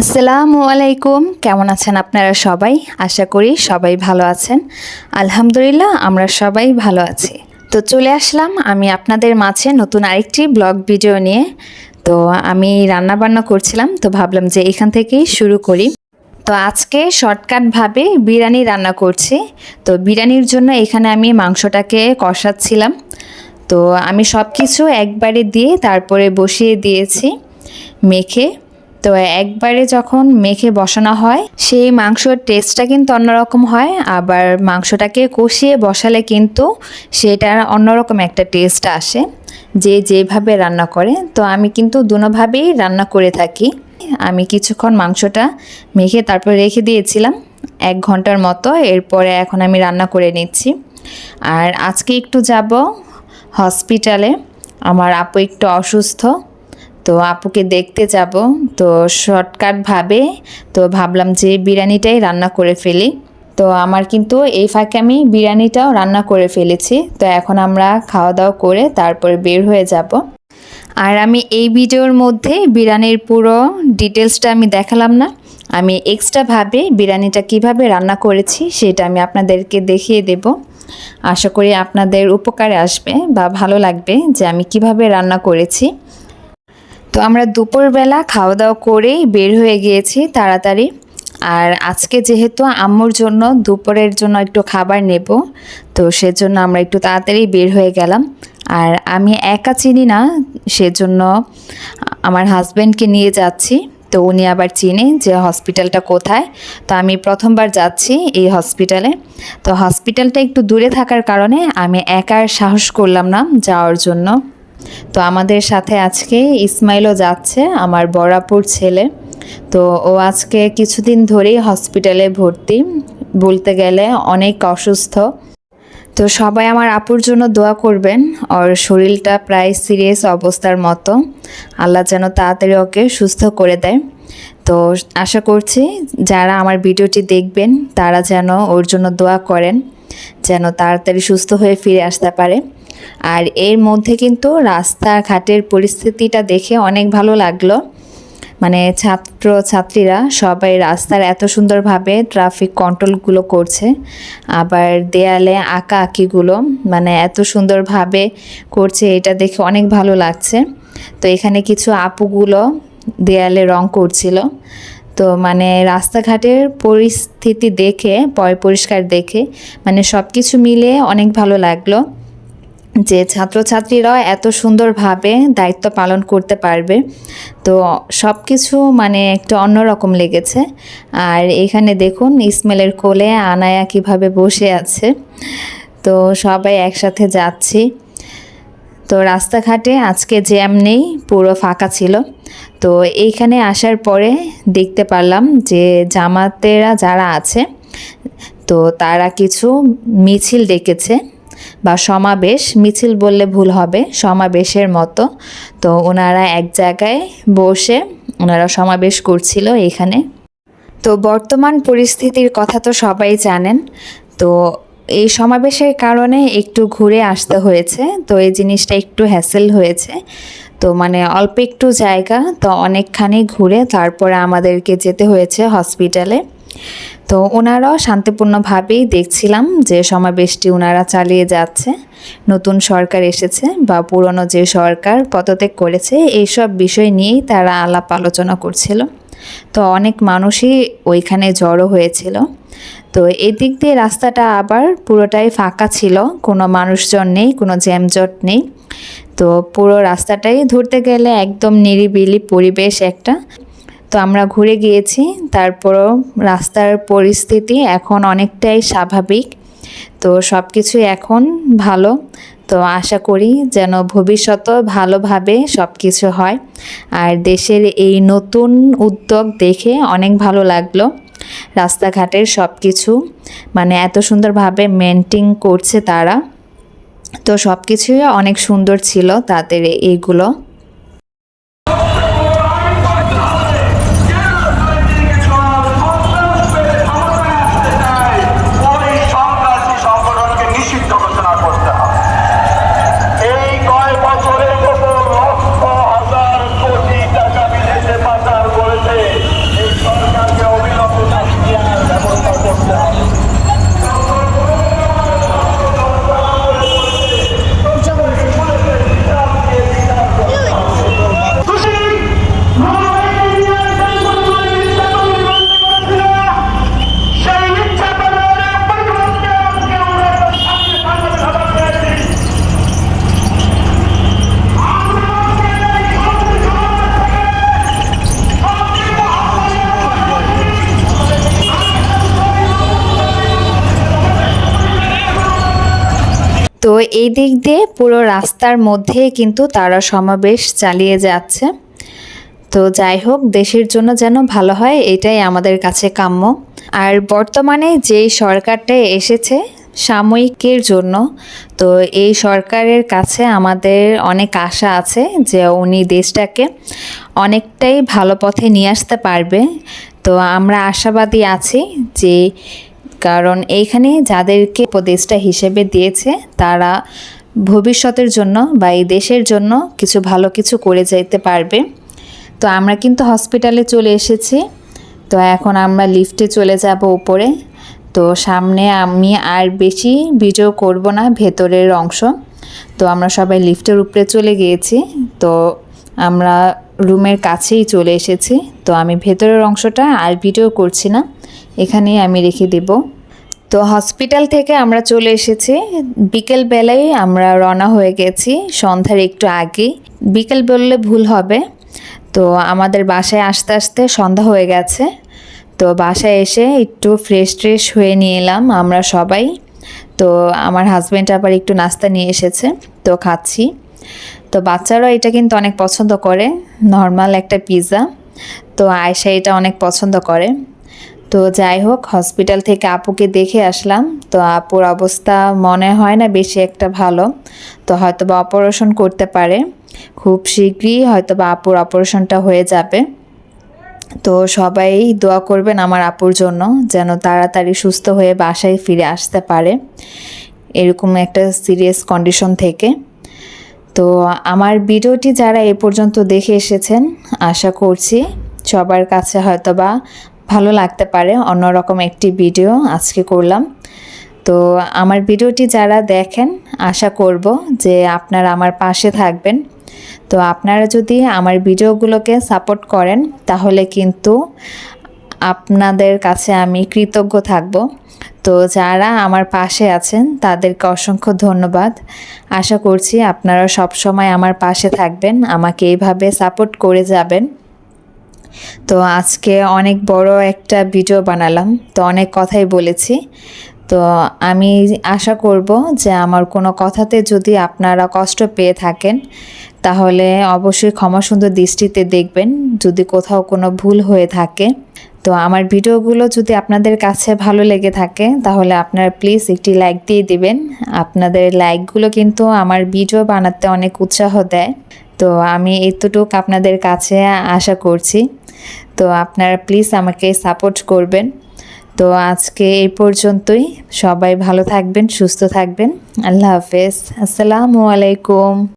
আসসালামু আলাইকুম। কেমন আছেন আপনারা সবাই? আশা করি সবাই ভালো আছেন। আলহামদুলিল্লাহ, আমরা সবাই ভালো আছি। তো চলে আসলাম আমি আপনাদের মাঝে নতুন আরেকটি ব্লগ ভিডিও নিয়ে। তো আমি রান্না বান্না করছিলাম, তো ভাবলাম যে এখান থেকেই শুরু করি। তো আজকে শর্টকাটভাবে বিরিয়ানি রান্না করছি। তো বিরিয়ানির জন্য এখানে আমি মাংসটাকে কষাচ্ছিলাম। তো আমি সব কিছু একবারে দিয়ে তারপরে বসিয়ে দিয়েছি। মেখে তো একবারে যখন মেখে বসানো হয়, সেই মাংসর টেস্টটা কিন্তু অন্যরকম হয়। আবার মাংসটাকে কষিয়ে বসালে কিন্তু সেটার অন্যরকম একটা টেস্ট আসে যে যেভাবে রান্না করে। তো আমি কিন্তু দুনোভাবেই রান্না করে থাকি। আমি কিছুক্ষণ মাংসটা মেখে তারপর রেখে দিয়েছিলাম এক ঘণ্টার মতো। এরপরে এখন আমি রান্না করে নিচ্ছি। আর আজকে একটু যাব হসপিটালে। আমার আপু একটু অসুস্থ। তো আপুকে দেখতে যাব। তো শর্টকাটভাবে তো ভাবলাম যে বিরিয়ানিটাই রান্না করে ফেলি। তো আমার কিন্তু এই ফাঁকে আমি বিরিয়ানিটাও রান্না করে ফেলেছি। তো এখন আমরা খাওয়া দাওয়া করে তারপরে বের হয়ে যাব। আর আমি এই ভিডিওর মধ্যে বিরিয়ানির পুরো ডিটেলসটা আমি দেখালাম না। আমি এক্সট্রাভাবে বিরিয়ানিটা কীভাবে রান্না করেছি সেটা আমি আপনাদেরকে দেখিয়ে দেব। আশা করি আপনাদের উপকারে আসবে বা ভালো লাগবে যে আমি কীভাবে রান্না করেছি। তো আমরা দুপুরবেলা খাওয়া দাওয়া করেই বের হয়ে গিয়েছি তাড়াতাড়ি। আর আজকে যেহেতু আম্মুর জন্য দুপুরের জন্য একটু খাবার নেব, তো সেজন্য আমরা একটু তাড়াতাড়ি বের হয়ে গেলাম। আর আমি একা চিনি না, সেজন্য আমার হাজব্যান্ডকে নিয়ে যাচ্ছি, তো উনি আবার চিনে যে হসপিটালটা কোথায়। তো আমি প্রথমবার যাচ্ছি এই হসপিটালে। তো হসপিটালটা একটু দূরে থাকার কারণে আমি একার সাহস করলাম না যাওয়ার জন্য। তো আমাদের সাথে আজকে ইসমাইলও যাচ্ছে, আমার বড়াপুর ছেলে। তো ও আজকে কিছুদিন ধরেই হসপিটালে ভর্তি, বলতে গেলে অনেক অসুস্থ। তো সবাই আমার আপুর জন্য দোয়া করবেন, ওর শরীরটা প্রায় সিরিয়াস অবস্থার মতো। আল্লাহ যেন তাড়াতাড়ি ওকে সুস্থ করে দেয়। তো আশা করছি যারা আমার ভিডিওটি দেখবেন, তারা যেন ওর জন্য দোয়া করেন, যেন তাড়াতাড়ি সুস্থ হয়ে ফিরে আসতে পারে। আর এর মধ্যে কিন্তু রাস্তাঘাটের পরিস্থিতিটা দেখে অনেক ভালো লাগল। মানে ছাত্র ছাত্রীরা সবাই রাস্তার এত সুন্দরভাবে ট্রাফিক কন্ট্রোলগুলো করছে, আবার দেয়ালে আঁকা আঁকিগুলো মানে এত সুন্দরভাবে করছে, এটা দেখে অনেক ভালো লাগছে। তো এখানে কিছু আপুগুলো দেয়ালে রং করছিল। তো মানে রাস্তাঘাটের পরিস্থিতি দেখে পয় পরিষ্কার দেখে মানে সব কিছু মিলে অনেক ভালো লাগল। যে ছাত্রছাত্রীরাও এত সুন্দরভাবে দায়িত্ব পালন করতে পারবে। তো সব কিছু মানে একটা অন্যরকম লেগেছে। আর এখানে দেখুন, ইসমাইলের কোলে আনায়া কীভাবে বসে আছে। তো সবাই একসাথে যাচ্ছি। তো রাস্তাঘাটে আজকে জ্যাম নেই, পুরো ফাঁকা ছিল। তো এইখানে আসার পরে দেখতে পারলাম যে জামাতেরা যারা আছে, তো তারা কিছু মিছিল ডেকেছে। বা সমাবেশ, মিছিল বললে ভুল হবে, সমাবেশের মতো। তো ওনারা এক জায়গায় বসে ওনারা সমাবেশ করছিল এখানে। তো বর্তমান পরিস্থিতির কথা তো সবাই জানেন। তো এই সমাবেশের কারণে একটু ঘুরে আসতে হয়েছে। তো এই জিনিসটা একটু হ্যাসেল হয়েছে। তো মানে অল্প একটু জায়গা, তো অনেকখানি ঘুরে তারপরে আমাদেরকে যেতে হয়েছে হসপিটালে তো ওনারাও শান্তিপূর্ণভাবেই দেখছিলাম যে সমাবেশটি ওনারা চালিয়ে যাচ্ছে। নতুন সরকার এসেছে বা পুরনো যে সরকার পদত্যাগ করেছে, এইসব বিষয় নিয়েই তারা আলাপ আলোচনা করছিল। তো অনেক মানুষই ওইখানে জড়ো হয়েছিল। তো এদিক দিয়ে রাস্তাটা আবার পুরোটাই ফাঁকা ছিল, কোনো মানুষজন নেই, কোনো জ্যামজট নেই। তো পুরো রাস্তাটাই ধরতে গেলে একদম নিরিবিলি পরিবেশ একটা। তো আমরা ঘুরে গিয়েছি, তারপরও রাস্তার পরিস্থিতি এখন অনেকটাই স্বাভাবিক। তো সব কিছু এখন ভালো। তো আশা করি যেন ভবিষ্যতেও ভালোভাবে সব কিছু হয়। আর দেশের এই নতুন উদ্যোগ দেখে অনেক ভালো লাগল। রাস্তাঘাটের সব কিছু মানে এত সুন্দরভাবে মেনটেন করছে তারা। তো সব কিছুই অনেক সুন্দর ছিল তাদের এইগুলো এই দিক দিয়ে পুরো রাস্তার মধ্যে কিন্তু তারা সমাবেশ চালিয়ে যাচ্ছে। তো যাই হোক, দেশের জন্য যেন ভালো হয়, এটাই আমাদের কাছে কাম্য। আর বর্তমানে যেই সরকারটা এসেছে সাময়িকের জন্য, তো এই সরকারের কাছে আমাদের অনেক আশা আছে যে উনি দেশটাকে অনেকটাই ভালো পথে নিয়ে আসতে পারবে। তো আমরা আশাবাদী আছি যে কারণ এইখানে যাদেরকে উপদেষ্টা হিসেবে দিয়েছে, তারা ভবিষ্যতের জন্য বা এই দেশের জন্য কিছু ভালো কিছু করে যেতে পারবে। তো আমরা কিন্তু হসপিটালে চলে এসেছি। তো এখন আমরা লিফটে চলে যাব উপরে। তো সামনে আমি আর বেশি ভিডিও করব না, ভেতরের অংশ। তো আমরা সবাই লিফটের উপরে চলে গিয়েছি। তো আমরা রুমের কাছেই চলে এসেছি। তো আমি ভেতরের অংশটা আর ভিডিও করছি না। এখানেই আমি রেখে দেব। তো হসপিটাল থেকে আমরা চলে এসেছি। বিকেল বেলায় আমরা রওনা হয়ে গেছি সন্ধ্যার একটু আগেই বিকেল বললে ভুল হবে। তো আমাদের বাসায় আসতে আসতে সন্ধ্যা হয়ে গেছে। তো বাসায় এসে একটু ফ্রেশ ট্রেশ হয়ে নিয়ে এলাম আমরা সবাই। তো আমার হাজব্যান্ড আবার একটু নাস্তা নিয়ে এসেছে। তো খাচ্ছি। তো বাচ্চারাও এটা কিন্তু অনেক পছন্দ করে। নর্মাল একটা পিৎজা তো আয়সা এটা অনেক পছন্দ করে। তো যাই হোক হসপিটাল থেকে আপুকে দেখে আসলাম। তো আপুর অবস্থা মনে হয় না বেশি একটা ভালো। তো হয়তো বা অপারেশন করতে পারে। খুব শীঘ্রই হয়তো বা আপুর অপারেশনটা হয়ে যাবে। তো সবাই দোয়া করবেন আমার আপুর জন্য, যেন তাড়াতাড়ি সুস্থ হয়ে বাসায় ফিরে আসতে পারে। এরকম একটা সিরিয়াস কন্ডিশন থেকে। তো আমার ভিডিওটি যারা এ পর্যন্ত দেখে এসেছেন, আশা করছি সবার কাছে হয়তো বা ভালো লাগতে পারে, অন্যরকম একটি ভিডিও আজকে করলাম। তো আমার ভিডিওটি যারা দেখেন, আশা করব যে আপনারা আমার পাশে থাকবেন। তো আপনারা যদি আমার ভিডিওগুলোকে সাপোর্ট করেন, তাহলে কিন্তু আপনাদের কাছে আমি কৃতজ্ঞ থাকব। তো যারা আমার পাশে আছেন, তাদেরকে অসংখ্য ধন্যবাদ। আশা করছি আপনারা সব সময় আমার পাশে থাকবেন, আমাকে এইভাবে সাপোর্ট করে যাবেন। তো আজকে অনেক বড় একটা ভিডিও বানালাম। তো অনেক কথাই বলেছি। তো আমি আশা করব যে আমার কোনো কথাতে যদি আপনারা কষ্ট পেয়ে থাকেন, তাহলে অবশ্যই ক্ষমা সুন্দর দৃষ্টিতে দেখবেন। যদি কোথাও কোনো ভুল হয়ে থাকে, তো আমার ভিডিওগুলো যদি আপনাদের কাছে ভালো লেগে থাকে, তাহলে আপনারা প্লিজ একটি লাইক দিয়ে দিবেন। আপনাদের লাইকগুলো কিন্তু আমার ভিডিও বানাতে অনেক উৎসাহ দেয়। তো আমি এতটুক আপনাদের কাছে আশা করছি। তো আপনারা প্লিজ আমাকে সাপোর্ট করবেন। তো আজকে এই পর্যন্তই। সবাই ভালো থাকবেন, সুস্থ থাকবেন। আল্লাহ হাফেজ। আসসালামু আলাইকুম।